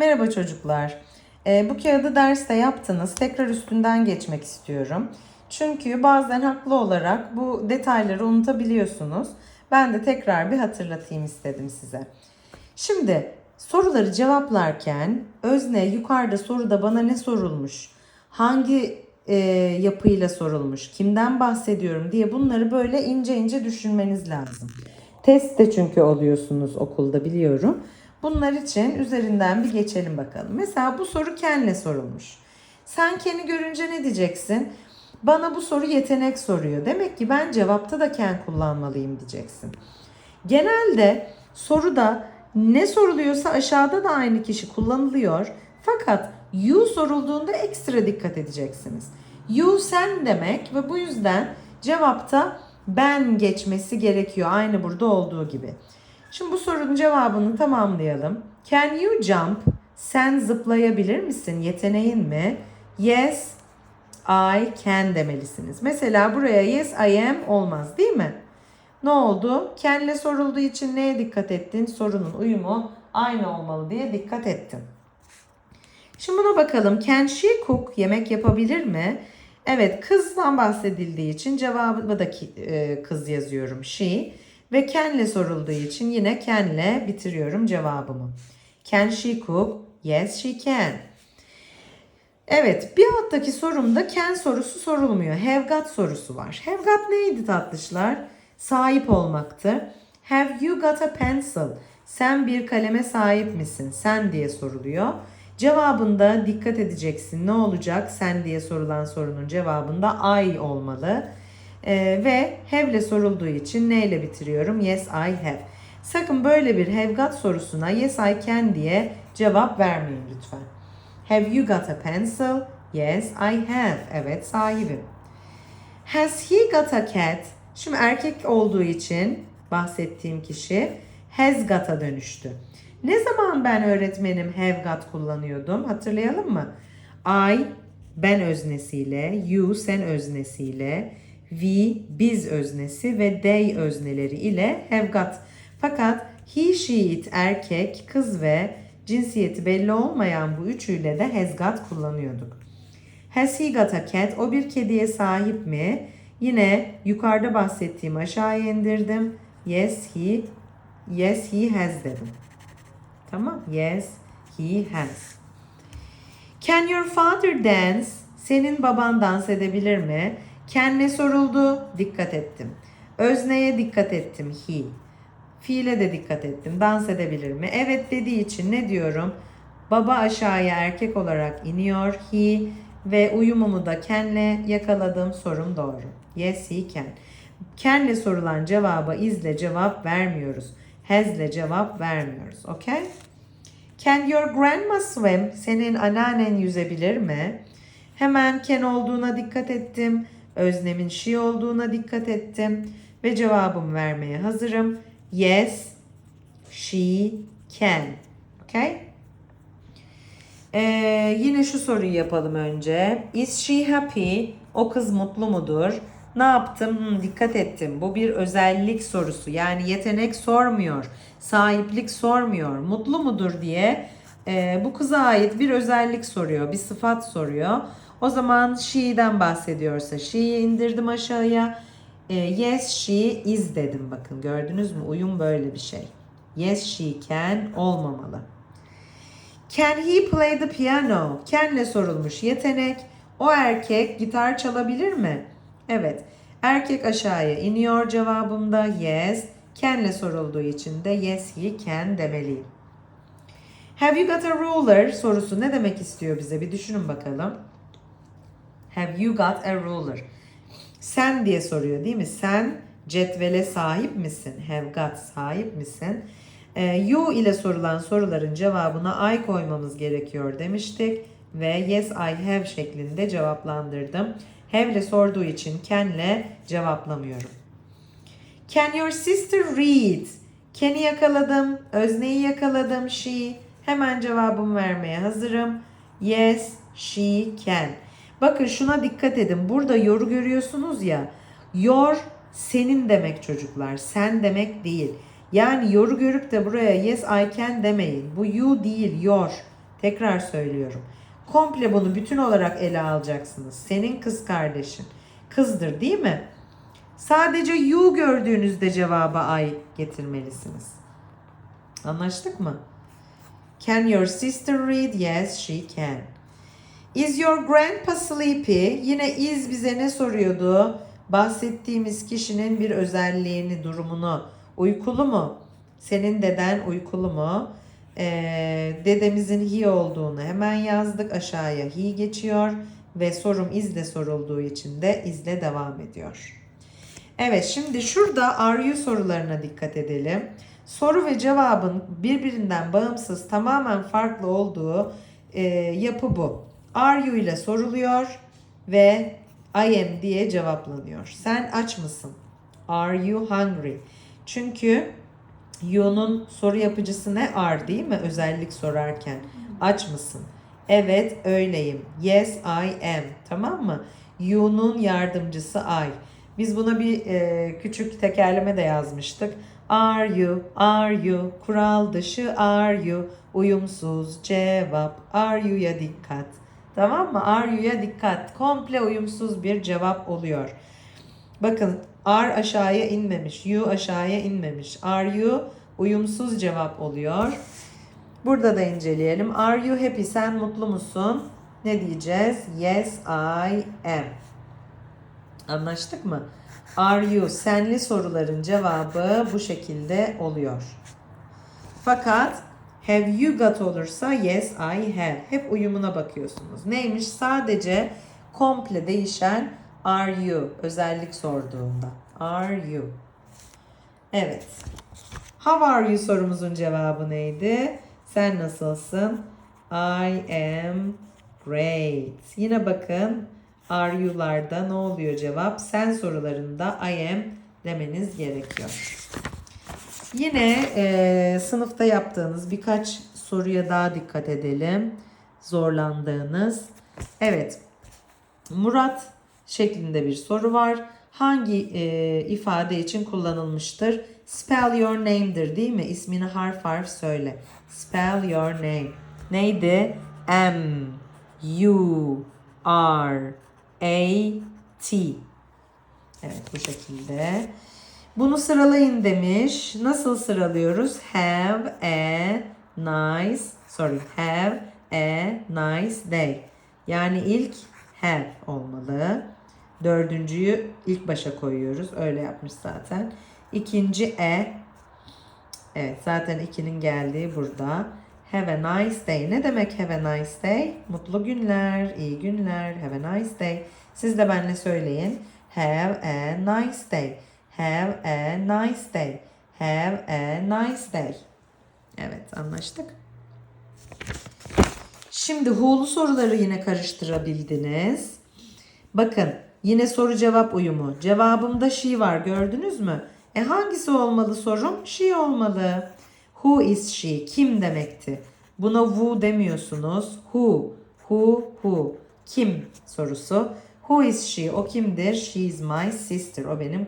Merhaba çocuklar. Ee, bu kağıdı derste yaptınız. Tekrar üstünden geçmek istiyorum. Çünkü bazen haklı olarak bu detayları unutabiliyorsunuz. Ben de tekrar bir hatırlatayım istedim size. Şimdi soruları cevaplarken özne yukarıda soruda bana ne sorulmuş? Hangi e, yapıyla sorulmuş? Kimden bahsediyorum diye bunları böyle ince ince düşünmeniz lazım. Test de çünkü oluyorsunuz okulda biliyorum. Bunlar için üzerinden bir geçelim bakalım. Mesela bu soru Ken'le sorulmuş. Sen Ken'i görünce ne diyeceksin? Bana bu soru yetenek soruyor. Demek ki ben cevapta da Ken kullanmalıyım diyeceksin. Genelde soruda ne soruluyorsa aşağıda da aynı kişi kullanılıyor. Fakat you sorulduğunda ekstra dikkat edeceksiniz. You sen demek ve bu yüzden cevapta ben geçmesi gerekiyor. Aynı burada olduğu gibi. Şimdi bu sorunun cevabını tamamlayalım. Can you jump? Sen zıplayabilir misin? Yeteneğin mi? Yes, I can demelisiniz. Mesela buraya yes, I am olmaz değil mi? Ne oldu? Can'le sorulduğu için neye dikkat ettin? Sorunun uyumu aynı olmalı diye dikkat ettin. Şimdi buna bakalım. Can she cook? Yemek yapabilir mi? Evet kızdan bahsedildiği için cevabı da e, kız yazıyorum. She. Ve can'le sorulduğu için yine can'le bitiriyorum cevabımı. Can she cook? Yes she can. Evet bir alttaki sorumda can sorusu sorulmuyor. Have got sorusu var. Have got neydi tatlışlar? Sahip olmaktı. Have you got a pencil? Sen bir kaleme sahip misin? Sen diye soruluyor. Cevabında dikkat edeceksin. Ne olacak? Sen diye sorulan sorunun cevabında I olmalı. Ee, ve have ile sorulduğu için neyle bitiriyorum? Yes I have. Sakın böyle bir have got sorusuna yes I can diye cevap vermeyin lütfen. Have you got a pencil? Yes I have. Evet sahibim. Has he got a cat? Şimdi erkek olduğu için bahsettiğim kişi has got'a dönüştü. Ne zaman ben öğretmenim have got kullanıyordum? Hatırlayalım mı? I ben öznesiyle, you sen öznesiyle, we biz öznesi ve they özneleri ile have got. Fakat he, she, it erkek, kız ve cinsiyeti belli olmayan bu üçüyle de has got kullanıyorduk. Has he got a cat? O bir kediye sahip mi? Yine yukarıda bahsettiğim aşağıya indirdim. Yes he yes he has dedim. Tamam? Yes he has. Can your father dance? Senin baban dans edebilir mi? Ne soruldu? Dikkat ettim. Özneye dikkat ettim. He. Fiile de dikkat ettim. Dans edebilir mi? Evet dediği için ne diyorum? Baba aşağıya erkek olarak iniyor. He ve uyumumu da can'le yakaladım. Sorum doğru. Yes he can. Can'le sorulan cevaba izle cevap vermiyoruz. Has'le cevap vermiyoruz. Okay? Can your grandma swim? Senin anneannen yüzebilir mi? Hemen can olduğuna dikkat ettim. Öznemin she olduğuna dikkat ettim. Ve cevabımı vermeye hazırım. Yes, she can. Okay? Ee, yine şu soruyu yapalım önce. Is she happy? O kız mutlu mudur? Ne yaptım? Hmm, dikkat ettim. Bu bir özellik sorusu. Yani yetenek sormuyor. Sahiplik sormuyor. Mutlu mudur diye e, bu kıza ait bir özellik soruyor. Bir sıfat soruyor. O zaman she'den bahsediyorsa she'yi indirdim aşağıya. E, yes she is dedim. Bakın gördünüz mü? Uyum böyle bir şey. Yes she can olmamalı. Can he play the piano? Can'le sorulmuş yetenek. O erkek gitar çalabilir mi? Evet. Erkek aşağıya iniyor cevabımda yes. Can'le sorulduğu için de yes he can demeliyim. Have you got a ruler sorusu ne demek istiyor bize? Bir düşünün bakalım. Have you got a ruler? Sen diye soruyor değil mi? Sen cetvele sahip misin? Have got sahip misin? Ee, you ile sorulan soruların cevabına I koymamız gerekiyor demiştik. Ve yes I have şeklinde cevaplandırdım. Have ile sorduğu için can'le cevaplamıyorum. Can your sister read? Can'i yakaladım. Özneyi yakaladım. She. Hemen cevabımı vermeye hazırım. Yes, she can. Bakın şuna dikkat edin. Burada yoru görüyorsunuz ya. Your senin demek çocuklar. Sen demek değil. Yani yoru görüp de buraya yes I can demeyin. Bu you değil your. Tekrar söylüyorum. Komple bunu bütün olarak ele alacaksınız. Senin kız kardeşin. Kızdır değil mi? Sadece you gördüğünüzde cevaba I getirmelisiniz. Anlaştık mı? Can your sister read? Yes, she can. Is your grandpa sleepy? Yine is bize ne soruyordu? Bahsettiğimiz kişinin bir özelliğini, durumunu. Uykulu mu? Senin deden uykulu mu? Ee, dedemizin he olduğunu hemen yazdık. Aşağıya he geçiyor. Ve sorum izle sorulduğu için de izle devam ediyor. Evet şimdi şurada are you sorularına dikkat edelim. Soru ve cevabın birbirinden bağımsız tamamen farklı olduğu e, yapı bu. Are you ile soruluyor ve I am diye cevaplanıyor. Sen aç mısın? Are you hungry? Çünkü you'nun soru yapıcısı ne? Are değil mi? Özellik sorarken. Aç mısın? Evet öyleyim. Yes I am. Tamam mı? You'nun yardımcısı I. Biz buna bir e, küçük tekerleme de yazmıştık. Are you, are you, kural dışı are you, uyumsuz cevap, are you'ya dikkat. Tamam mı? Are you'ya dikkat. Komple uyumsuz bir cevap oluyor. Bakın are aşağıya inmemiş, you aşağıya inmemiş. Are you uyumsuz cevap oluyor. Burada da inceleyelim. Are you happy? Sen mutlu musun? Ne diyeceğiz? Yes, I am. Anlaştık mı? Are you? Senli soruların cevabı bu şekilde oluyor. Fakat have you got olursa yes I have. Hep uyumuna bakıyorsunuz. Neymiş? Sadece komple değişen are you özellik sorduğunda. Are you? Evet. How are you sorumuzun cevabı neydi? Sen nasılsın? I am great. Yine bakın are you'larda ne oluyor cevap? Sen sorularında I am demeniz gerekiyor. Yine e, sınıfta yaptığınız birkaç soruya daha dikkat edelim. Zorlandığınız. Evet. Murat şeklinde bir soru var. Hangi e, ifade için kullanılmıştır? Spell your name'dir değil mi? İsmini harf harf söyle. Spell your name. Neydi? M U R A T. Evet bu şekilde. Bunu sıralayın demiş. Nasıl sıralıyoruz? Have a nice, sorry, have a nice day. Yani ilk have olmalı. Dördüncüyü ilk başa koyuyoruz. Öyle yapmış zaten. İkinci e. Evet zaten ikinin geldiği burada. Have a nice day. Ne demek have a nice day? Mutlu günler, iyi günler. Have a nice day. Siz de benimle söyleyin. Have a nice day. Have a nice day. Have a nice day. Evet anlaştık. Şimdi who'lu soruları yine karıştırabildiniz. Bakın yine soru cevap uyumu. Cevabımda she var gördünüz mü? E hangisi olmalı sorum? She olmalı. Who is she? Kim demekti? Buna who demiyorsunuz. Who? Who? Who? Kim sorusu. Who is she? O kimdir? She is my sister. O benim